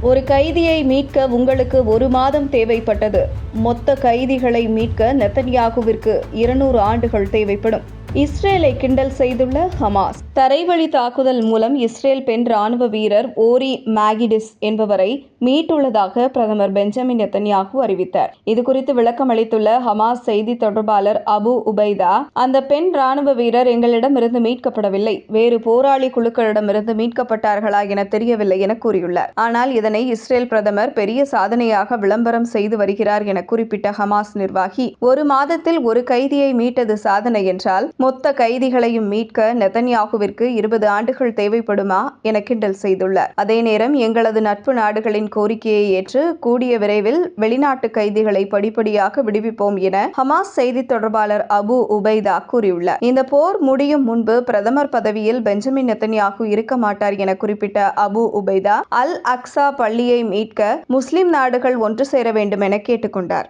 ஒரு கைதியை மீட்க உங்களுக்கு ஒரு மாதம் தேவைப்பட்டது. மொத்த கைதிகளை மீட்க நெத்தன்யாகுவிற்கு இருநூறு ஆண்டுகள் தேவைப்படும். இஸ்ரேலை கிண்டல் செய்துள்ள ஹமாஸ். தரைவழி தாக்குதல் மூலம் இஸ்ரேல் பெண் ராணுவ வீரர் ஓரி மேகிடிஸ் என்பவரை மீட்டுள்ளதாக பிரதமர் பெஞ்சமின் நெத்தன்யாகு அறிவித்தார். இதுகுறித்து விளக்கம் அளித்துள்ள ஹமாஸ் செய்தி தொடர்பாளர் அபு உபைதா அந்த பெண் ராணுவ வீரர் எங்களிடமிருந்து மீட்கப்படவில்லை. வேறு போராளி குழுக்களிடமிருந்து மீட்கப்பட்டார்களா என தெரியவில்லை என கூறியுள்ளார். ஆனால் இதனை இஸ்ரேல் பிரதமர் பெரிய சாதனையாக விளம்பரம் செய்து வருகிறார் என குறிப்பிட்ட ஹமாஸ் நிர்வாகி ஒரு மாதத்தில் ஒரு கைதியை மீட்டது சாதனை என்றால் மொத்த கைதிகளையும் மீட்க நெத்தன்யாகுவிற்கு இருபது ஆண்டுகள் தேவைப்படுமா என கிண்டல் செய்துள்ளார். அதே நேரம் எங்களது நட்பு நாடுகளின் கோரிக்கையை ஏற்று கூடிய விரைவில் வெளிநாட்டு கைதிகளை படிப்படியாக விடுவிப்போம் என ஹமாஸ் செய்தி தொடர்பாளர் அபு உபைதா கூறியுள்ளார். இந்த போர் முடியும் முன்பு பிரதமர் பதவியில் பெஞ்சமின் நெத்தன்யாகு இருக்க மாட்டார் என குறிப்பிட்ட அபு உபைதா அல் அக்ஸா பள்ளியை மீட்க முஸ்லிம் நாடுகள் ஒன்று சேர வேண்டும் என கேட்டுக்கொண்டார்.